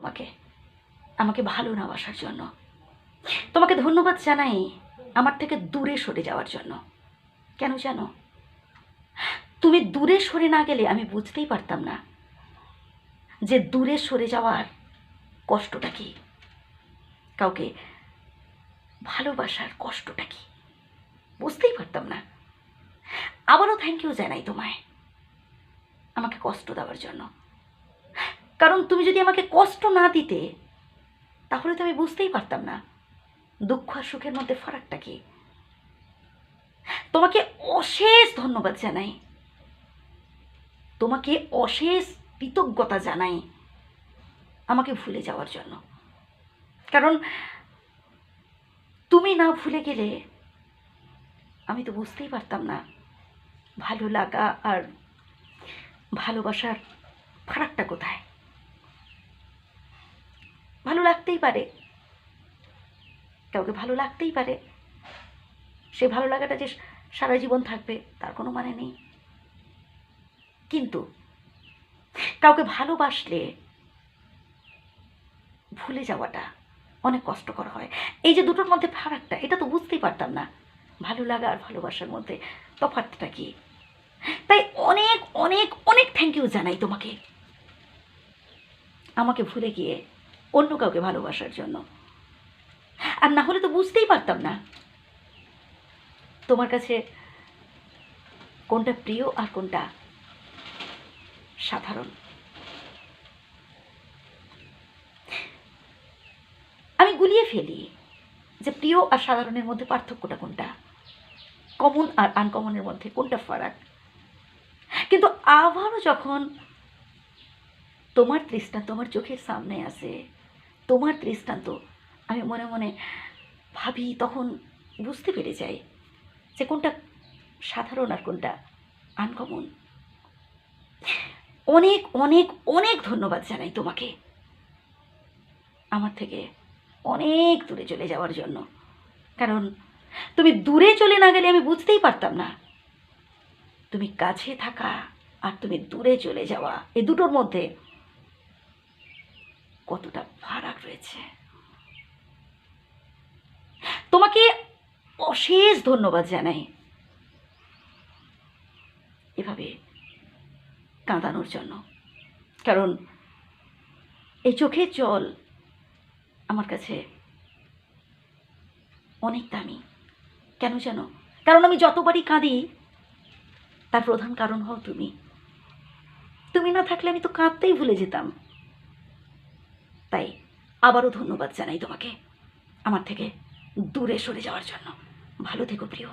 তোমাকে, আমাকে ভালো না বাসার জন্য। তোমাকে ধন্যবাদ জানাই আমার থেকে দূরে সরে যাওয়ার জন্য। কেন জানো? তুমি দূরে সরে না গেলে আমি বুঝতেই পারতাম না যে দূরে সরে যাওয়ার কষ্টটা কি। কাউকে ভালোবাসার কষ্টটা কি। বুঝতেই পারতাম না। আবারও থ্যাংক ইউ জানাই তোমায়। আমাকে কষ্ট দেওয়ার জন্য। কারণ তুমি যদি আমাকে কষ্ট না দিতে, তাহলে তো আমি বুঝতেই পারতাম না। দুঃখ আর সুখের মধ্যে ফারাকটা কি? তোমাকে অশেষ ধন্যবাদ জানাই। তোমাকে অশেষ কৃতজ্ঞতা জানাই আমাকে ভুলে যাওয়ার জন্য। কারণ তুমি না ভুলে গেলে আমি তো বুঝতেই পারতাম না ভালো লাগা আর ভালোবাসার ফারাকটা কোথায় ভালো লাগতেই পারে। কাউকে ভালো লাগতেই পারে। সে ভালো লাগাটা যে সারা জীবন থাকবে, তার কোনো মানে নেই। কিন্তু কাউকে ভালোবাসলে ভুলে যাওয়াটা অনেক কষ্টকর হয়। এই যে দুটোর মধ্যে ফারাকটা, এটা তো বুঝতেই পারতাম না। ভালো লাগা আর ভালোবাসার মধ্যে তফাৎটা কি? তাই অনেক অনেক অনেক থ্যাংক ইউ জানাই তোমাকে। আমাকে ভুলে গিয়ে অন্য কাউকে ভালোবাসার জন্য। আর না হলে তো বুঝতেই পারতাম না। তোমার কাছে কোনটা প্রিয় আর কোনটা সাধারণ? আমি গুলিয়ে ফেলি যে প্রিয় আর সাধারণের মধ্যে পার্থক্যটা কোনটা? কমন আর আনকমনের মধ্যে কোনটা ফারাক? কিন্তু আবারও যখন তোমার দৃষ্টান্ত তোমার চোখের সামনে আসে তোমার দৃষ্টান্ত। আমি মনে মনে ভাবি, তখন বুঝতে পেরে যাই যে কোনটা সাধারণ আর কোনটা আনকমন। অনেক অনেক অনেক ধন্যবাদ জানাই তোমাকে। আমার থেকে অনেক দূরে চলে যাওয়ার জন্য। কারণ তুমি দূরে চলে না গেলে আমি বুঝতেই পারতাম না। তুমি কাছে থাকা আর তুমি দূরে চলে যাওয়া এ দুটোর মধ্যে কতটা ফারাক রয়েছে। তোমাকে অশেষ ধন্যবাদ জানাই। এভাবে কাঁদানোর জন্য। কারণ এই চোখের জল আমার কাছে অনেক দামি। কেন জানো? কারণ আমি যতবারই কাঁদি, তার প্রধান কারণ হও তুমি। তুমি না থাকলে আমি তো কাঁদতেই ভুলে যেতাম। তাই আবারও ধন্যবাদ জানাই তোমাকে। আমার থেকে দূরে সরে যাওয়ার জন্য। ভালো থেকো প্রিয়।